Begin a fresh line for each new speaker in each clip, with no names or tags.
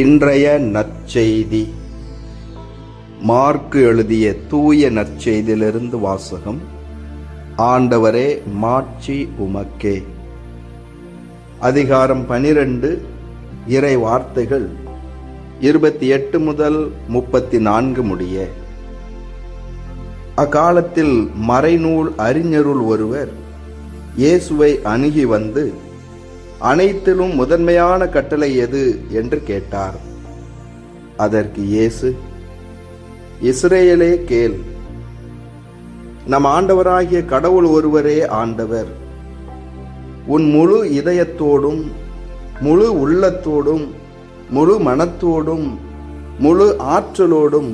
இன்றைய நற்செய்தி. மார்க்கு எழுதிய தூய நற்செய்தியிலிருந்து வாசகம் ஆண்டவரே மாட்சி உமக்கே. அதிகாரம் பனிரெண்டு இறை வார்த்தைகள் இருபத்தி எட்டு முதல் முப்பத்தி நான்கு முடிய. அக்காலத்தில் மறைநூல் அறிஞருள் ஒருவர் இயேசுவை அணுகி வந்து அனைத்திலும் முதன்மையான கட்டளை எது என்று கேட்டார். அதற்கு இயேசு இஸ்ரேலே கேள். நம் ஆண்டவராகிய கடவுள் ஒருவரே ஆண்டவர். உன் முழு இதயத்தோடும் முழு உள்ளத்தோடும் முழு மனத்தோடும் முழு ஆற்றலோடும்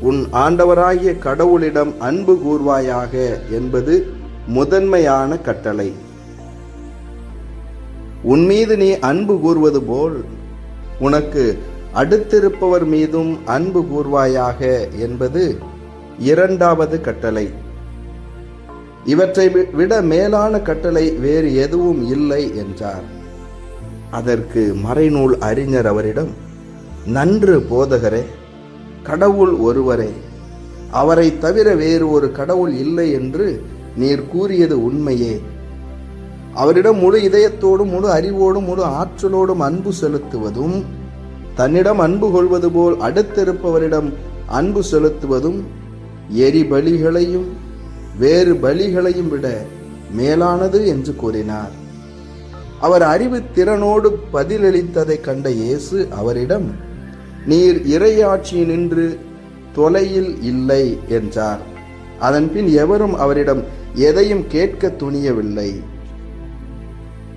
உன் ஆண்டவராகிய கடவுளிடம் அன்பு கூர்வாயாக என்பது முதன்மையான கட்டளை. உன் மீது நீ அன்பு கூறுவது போல் உனக்கு அடுத்திருப்பவர் மீதும் அன்பு கூர்வாயாக என்பது இரண்டாவது கட்டளை. இவற்றை வி- விட மேலான கட்டளை வேறு எதுவும் இல்லை என்றார். அதற்கு மறைநூல் அறிஞர் அவரிடம் நன்று போதகரே கடவுள் ஒருவரே அவரை தவிர வேறு ஒரு கடவுள் இல்லை என்று நீர் கூறியது உண்மையே. அவரிடம் முழு இதயத்தோடும் முழு அறிவோடும் முழு ஆற்றலோடும் அன்பு செலுத்துவதும் தன்னிடம் அன்பு கொள்வது போல் அடுத்திருப்பவரிடம் அன்பு செலுத்துவதும் எரி பலிகளையும் வேறு பலிகளையும் விட மேலானது என்று கூறினார். அவர் அறிவு திறனோடு பதிலளித்ததை கண்ட இயேசு அவரிடம் நீர் இறையாட்சியினின்று தொலையில் இல்லை என்றார். அதன்பின் எவரும் அவரிடம் எதையும் கேட்க துணியவில்லை.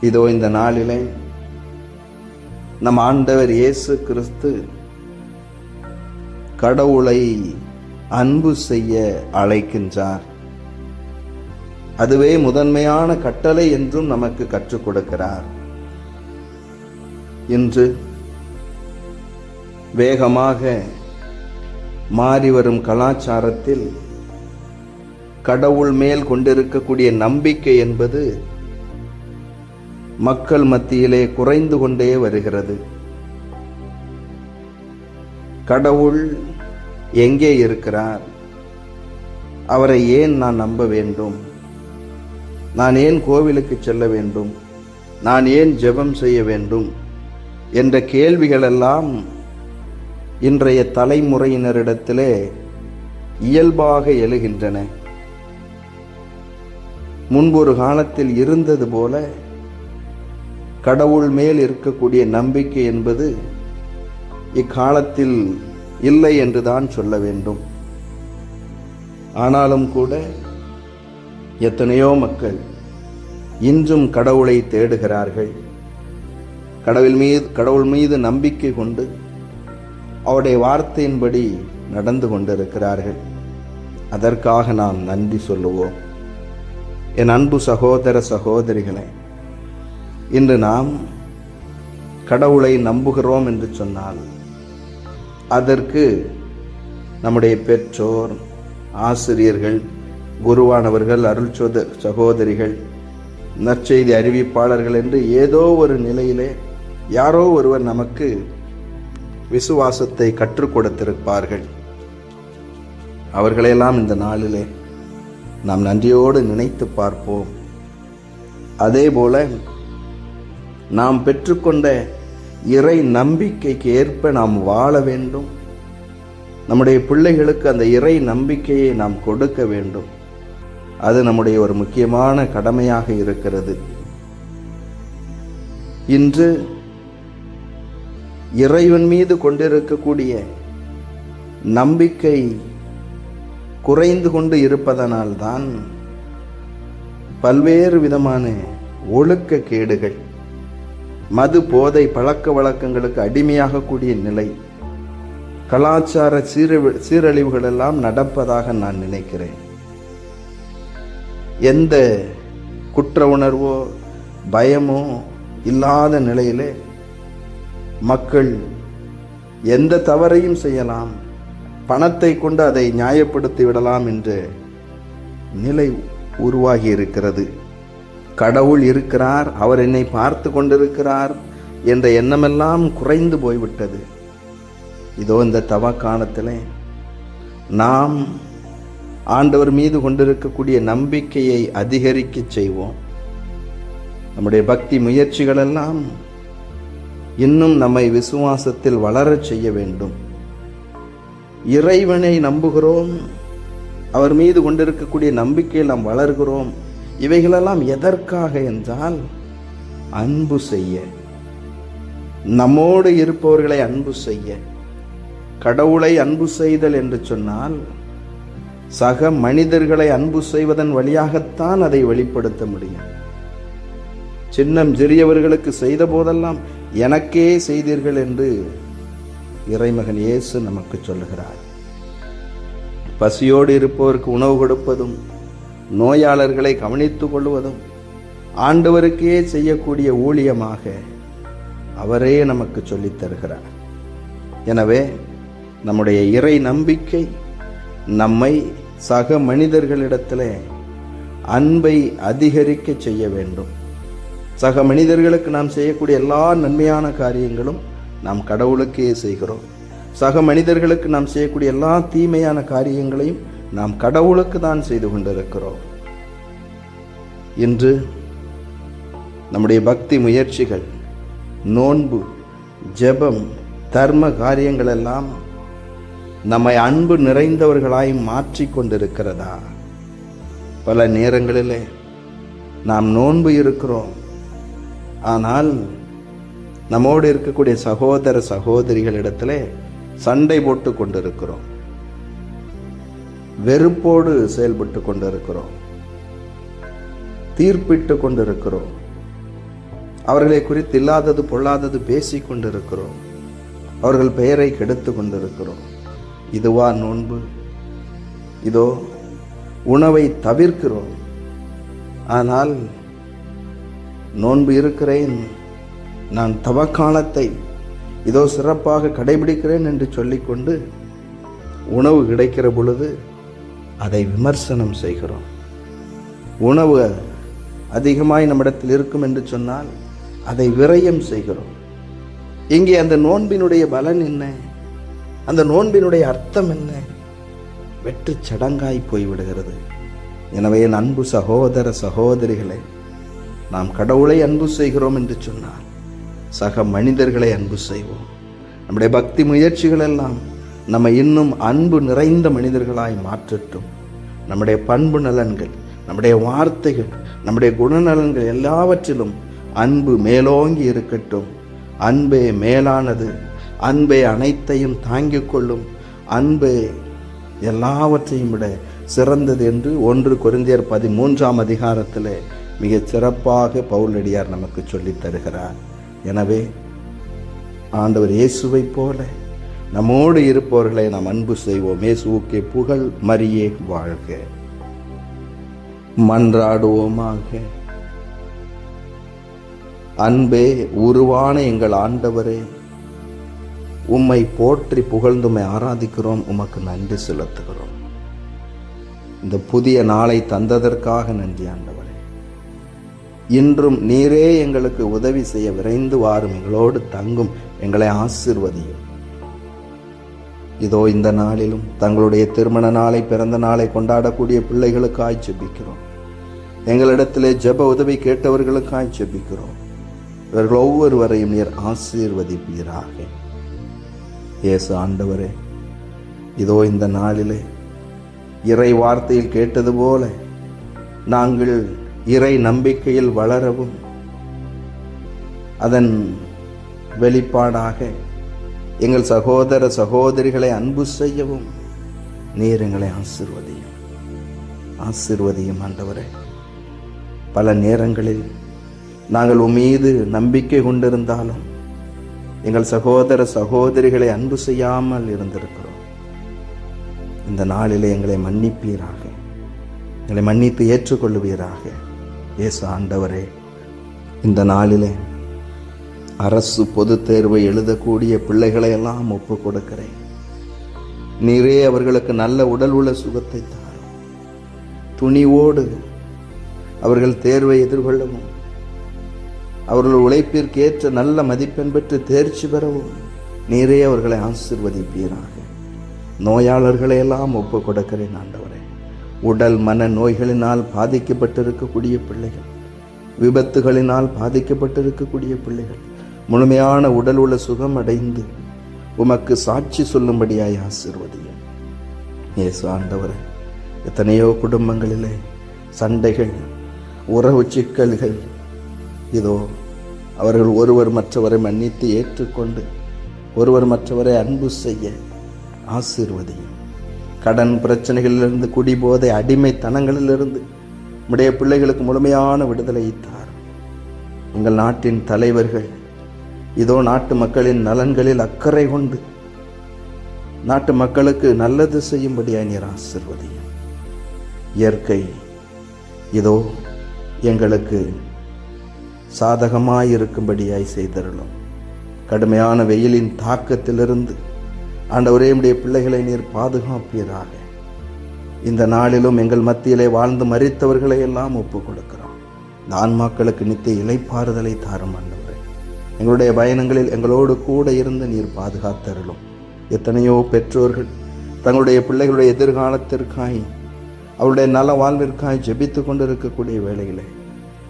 இதோ இந்த நாளிலே நம் ஆண்டவர் இயேசு கிறிஸ்து கடவுளை அன்பு செய்ய அழைக்கின்றார். அதுவே முதன்மையான கட்டளை என்றும் நமக்கு கற்றுக் கொடுக்கிறார். இன்று வேகமாக மாறி வரும் கலாச்சாரத்தில் கடவுள் மேல் கொண்டிருக்கக்கூடிய நம்பிக்கை என்பது மக்கள் மத்தியிலே குறைந்து கொண்டே வருகிறது. கடவுள் எங்கே இருக்கிறார்? அவரை ஏன் நான் நம்ப வேண்டும்? நான் ஏன் கோவிலுக்கு செல்ல வேண்டும்? நான் ஏன் ஜெபம் செய்ய வேண்டும்? என்ற கேள்விகளெல்லாம் இன்றைய தலைமுறையினரிடத்திலே இயல்பாக எழுகின்றன. முன்பொரு காலத்தில் இருந்தது போல கடவுள் மேல் இருக்கக்கூடிய நம்பிக்கை என்பது இக்காலத்தில் இல்லை என்றுதான் சொல்ல வேண்டும். ஆனாலும் கூட எத்தனையோ மக்கள் இன்றும் கடவுளை தேடுகிறார்கள். கடவுள் மீது கடவுள் மீது நம்பிக்கை கொண்டு அவருடைய வார்த்தையின்படி நடந்து கொண்டிருக்கிறார்கள். அதற்காக நாம் நன்றி சொல்லுவோம். என் அன்பு சகோதர சகோதரிகளை இன்று நாம் கடவுளை நம்புகிறோம் என்று சொன்னால் அதற்கு நம்முடைய பெற்றோர் ஆசிரியர்கள் குருவானவர்கள் அருள் சோத சகோதரிகள் நற்செய்தி அறிவிப்பாளர்கள் என்று ஏதோ ஒரு நிலையிலே யாரோ ஒருவர் நமக்கு விசுவாசத்தை கற்றுக் கொடுத்திருப்பார்கள். அவர்களையெல்லாம் இந்த நாளிலே நாம் நன்றியோடு நினைத்து பார்ப்போம். அதே போல நாம் பெற்றுக்கொண்ட இறை நம்பிக்கைக்கு ஏற்ப நாம் வாழ வேண்டும். நம்முடைய பிள்ளைகளுக்கு அந்த இறை நம்பிக்கையை நாம் கொடுக்க வேண்டும். அது நம்முடைய ஒரு முக்கியமான கடமையாக இருக்கிறது. இன்று இறைவன் மீது கொண்டிருக்கக்கூடிய நம்பிக்கை குறைந்து கொண்டு இருப்பதனால்தான் பல்வேறு விதமான ஒழுக்க கேடுகள் மது போதை பழக்க வழக்கங்களுக்கு அடிமையாகக்கூடிய நிலை. கலாச்சார சீரழி சீரழிவுகள் எல்லாம் நடப்பதாக நான் நினைக்கிறேன். எந்த குற்ற உணர்வோ பயமோ இல்லாத நிலையிலே மக்கள் எந்த தவறையும் செய்யலாம் பணத்தை கொண்டு அதை நியாயப்படுத்தி விடலாம் என்ற நிலை உருவாகி இருக்கிறது. கடவுள் இருக்கிறார் அவர் என்னை பார்த்து கொண்டிருக்கிறார் என்ற எண்ணமெல்லாம் குறைந்து போய்விட்டது. இதோ இந்த தவ காலத்தில் நாம் ஆண்டவர் மீது கொண்டிருக்கக்கூடிய நம்பிக்கையை அதிகரிக்க செய்வோம். நம்முடைய பக்தி முயற்சிகளெல்லாம் இன்னும் நம்மை விசுவாசத்தில் வளரச் செய்ய வேண்டும். இறைவனை நம்புகிறோம் அவர் மீது கொண்டிருக்கக்கூடிய நம்பிக்கையில் நாம் வளர்கிறோம். இவைகளெல்லாம் எதற்காக என்றால் அன்பு செய்ய. நம்மோடு இருப்பவர்களை அன்பு செய்ய. கடவுளை அன்பு செய்தல் என்று சொன்னால் சக மனிதர்களை அன்பு செய்வதன் வழியாகத்தான் அதை வெளிப்படுத்த முடியும். சின்னம் சிறியவர்களுக்கு செய்த போதெல்லாம் எனக்கே செய்தீர்கள் என்று இறைமகன் இயேசு நமக்கு சொல்லுகிறார். பசியோடு இருப்பவருக்கு உணவு கொடுப்பதும் நோயாளர்களை கவனித்துக் கொள்வதும் ஆண்டவருக்கே செய்யக்கூடிய ஊழியமாக அவரே நமக்கு சொல்லித் தருகிறார். எனவே நம்முடைய இறை நம்பிக்கை நம்மை சக மனிதர்களிடத்தில் அன்பை அதிகரிக்க செய்ய வேண்டும். சக மனிதர்களுக்கு நாம் செய்யக்கூடிய எல்லா நன்மையான காரியங்களும் நாம் கடவுளுக்கே செய்கிறோம். சக மனிதர்களுக்கு நாம் செய்யக்கூடிய எல்லா தீமையான காரியங்களையும் நாம் கடவுளுக்கு தான் செய்து கொண்டிருக்கிறோம் இன்று நம்முடைய பக்தி முயற்சிகள் நோன்பு ஜெபம் தர்ம காரியங்கள் எல்லாம் நம்மை அன்பு நிறைந்தவர்களாய் மாற்றி கொண்டிருக்கிறதா? பல நேரங்களிலே நாம் நோன்பு இருக்கிறோம். ஆனால் நம்மோடு இருக்கக்கூடிய சகோதர சகோதரிகளிடத்துல சண்டை போட்டு கொண்டிருக்கிறோம். வெறுப்போடு செயல்பட்டு கொண்டிருக்கிறோம். தீர்ப்பிட்டு கொண்டிருக்கிறோம். அவர்களை குறித்து இல்லாதது பொல்லாதது பேசிக் கொண்டிருக்கிறோம். அவர்கள் பெயரை கெடுத்து கொண்டிருக்கிறோம். இதுவா நோன்பு? இதோ உணவை தவிர்க்கிறோம். ஆனால் நோன்பு இருக்கிறேன். நான் தவக்காலத்தை இதோ சிறப்பாக கடைபிடிக்கிறேன் என்று சொல்லிக்கொண்டு உணவு கிடைக்கிற பொழுது அதை விமர்சனம் செய்கிறோம். உணவு அதிகமாய் நம்மிடத்தில் இருக்கும் என்று சொன்னால் அதை விரயம் செய்கிறோம். இங்கே அந்த நோன்பினுடைய பலன் என்ன? அந்த நோன்பினுடைய அர்த்தம் என்ன? வெற்று சடங்காய் போய்விடுகிறது. எனவே என் அன்பு சகோதர சகோதரிகளை நாம் கடவுளை அன்பு செய்கிறோம் என்று சொன்னால் சக மனிதர்களை அன்பு செய்வோம். நம்முடைய பக்தி முயற்சிகள் எல்லாம் நம்மை இன்னும் அன்பு நிறைந்த மனிதர்களாய் மாற்றட்டும். நம்முடைய பண்பு நலன்கள் நம்முடைய வார்த்தைகள் நம்முடைய குணநலன்கள் எல்லாவற்றிலும் அன்பு மேலோங்கி இருக்கட்டும். அன்பே மேலானது அன்பே அனைத்தையும் தாங்கிக் கொள்ளும். அன்பே எல்லாவற்றையும் விட சிறந்தது என்று ஒன்று கொரிந்தியர் பதிமூன்றாம் அதிகாரத்தில் மிகச் சிறப்பாக பவுலடியார் நமக்கு சொல்லித் தருகிறார். எனவே ஆண்டவர் இயேசுவைப் போல நம்மோடு இருப்பவர்களை நாம் அன்பு செய்வோம். இயேசுவுக்கே புகழ் மரியே வாழ்க. மன்றாடுவோமாக. அன்பே உருவான எங்கள் ஆண்டவரே உம்மை போற்றி புகழ்ந்துமை ஆராதிக்கிறோம். உமக்கு நன்றி செலுத்துகிறோம். இந்த புதிய நாளை தந்ததற்காக நன்றி ஆண்டவரே. இன்றும் நீரே எங்களுக்கு உதவி செய்ய விரைந்து வாரும். எங்களோடு தங்கும். எங்களை ஆசிர்வதியும். இதோ இந்த நாளிலும் தங்களுடைய திருமண நாளை பிறந்த நாளை கொண்டாடக்கூடிய பிள்ளைகளுக்காய் ஜெபிக்கிறோம் எங்களிடத்திலே ஜெப உதவி கேட்டவர்களுக்காய் ஜெபிக்கிறோம் இவர்கள் ஒவ்வொருவரையும் நீர் ஆசீர்வதிப்பீராக. இயேசு ஆண்டவரே இதோ இந்த நாளிலே இறை வார்த்தையில் கேட்டது போல நாங்கள் இறை நம்பிக்கையில் வளரவும் அதன் வெளிப்பாடாக எங்கள் சகோதர சகோதரிகளை அன்பு செய்யவும் நீர் எங்களை ஆசிர்வதியும். ஆசிர்வதியும் ஆண்டவரே. பல நேரங்களில் நாங்கள் உண்மீது நம்பிக்கை கொண்டிருந்தாலும் எங்கள் சகோதர சகோதரிகளை அன்பு செய்யாமல் இருந்திருக்கிறோம். இந்த நாளிலே எங்களை மன்னிப்பீராக. எங்களை மன்னித்து ஏற்றுக்கொள்ளுவீராக. இயேசு ஆண்டவரே இந்த நாளிலே அரசு பொதுத் தேர்வை எழுதக்கூடிய பிள்ளைகளை எல்லாம் ஒப்பு கொடுக்கிறேன். நீரே அவர்களுக்கு நல்ல உடல் உள்ள சுகத்தை தாரும். துணிவோடு அவர்கள் தேர்வை எதிர்கொள்ளவும் அவர்கள் உழைப்பிற்கு ஏற்ற நல்ல மதிப்பெண் பெற்று தேர்ச்சி பெறவும் நீரே அவர்களை ஆசிர்வதிப்பீராக. நோயாளர்களை எல்லாம் ஒப்பு கொடுக்கிறேன் ஆண்டவரே. உடல் மன நோய்களினால் பாதிக்கப்பட்டிருக்கக்கூடிய பிள்ளைகள் விபத்துகளினால் பாதிக்கப்பட்டிருக்கக்கூடிய பிள்ளைகள் முழுமையான உடல் உள்ள சுகம் அடைந்து உமக்கு சாட்சி சொல்லும்படியாய் ஆசிர்வதியும். இயேசு ஆண்டவரே எத்தனையோ குடும்பங்களிலே சண்டைகள் உறவு சிக்கல்கள் இதோ அவர்கள் ஒருவர் மற்றவரை மன்னித்து ஏற்றுக்கொண்டு ஒருவர் மற்றவரை அன்பு செய்ய ஆசீர்வதியும். கடன் பிரச்சனைகளிலிருந்து குடிபோதை அடிமைத்தனங்களிலிருந்து உடைய பிள்ளைகளுக்கு முழுமையான விடுதலை தார் உங்கள் நாட்டின் தலைவர்கள் இதோ நாட்டு மக்களின் நலன்களில் அக்கறை கொண்டு நாட்டு மக்களுக்கு நல்லது செய்யும்படியாய் நீர் ஆசிர்வதியும். இயற்கை இதோ எங்களுக்கு சாதகமாய் இருக்கும்படியாய் செய்தருளும். கடுமையான வெயிலின் தாக்கத்திலிருந்து ஆண்டவரே உடைய பிள்ளைகளை நீர் பாதுகாப்பீராக. இந்த நாளிலும் எங்கள் மத்தியிலே வாழ்ந்து மறித்தவர்களை எல்லாம் ஒப்புக் கொடுக்கிறோம் இந்த ஆன்மாக்களுக்கு நித்திய இலைப்பாறுதலை தாரும் அண்ணன் எங்களுடைய பயணங்களில் எங்களோடு கூட இருந்து நீர் பாதுகாத்தருளும். எத்தனையோ பெற்றோர்கள் தங்களுடைய பிள்ளைகளுடைய எதிர்காலத்திற்காய் அவருடைய நல வாழ்விற்காய் ஜெபித்து கொண்டிருக்கக்கூடிய வேலைகளை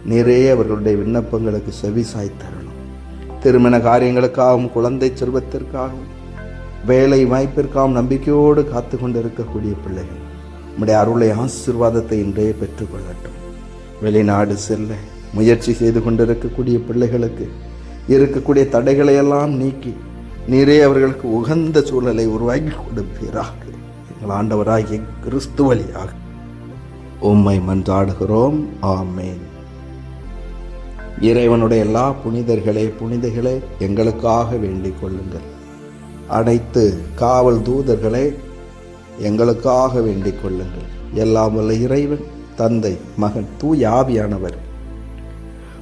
நீரே அவர்களுடைய விண்ணப்பங்களுக்கு செவி சாய்த்தரணும் திருமண காரியங்களுக்காகவும் குழந்தை செல்வத்திற்காகவும் வேலை வாய்ப்பிற்காகவும் நம்பிக்கையோடு காத்து கொண்டிருக்கக்கூடிய பிள்ளைகள் நம்முடைய அருளை ஆசீர்வாதத்தை இன்றே பெற்றுக்கொள்ளட்டும் வெளிநாடு செல்ல முயற்சி செய்து கொண்டிருக்கக்கூடிய பிள்ளைகளுக்கு இருக்கக்கூடிய தடைகளை எல்லாம் நீக்கி நீரே அவர்களுக்கு உகந்த சூழலை உருவாக்கி கொடுப்பீராக. எங்கள் ஆண்டவராகிய கிறிஸ்து வழியாக உம்மை மன்றாடுகிறோம். ஆமேன். இறைவனுடைய எல்லா புனிதர்களே புனிதைகளே எங்களுக்காக வேண்டிக் கொள்ளுங்கள். அனைத்து காவல் தூதர்களே எங்களுக்காக வேண்டிக் கொள்ளுங்கள். எல்லாம் வல்ல இறைவன் தந்தை மகன் தூயாவியானவர் ஆவியானவர்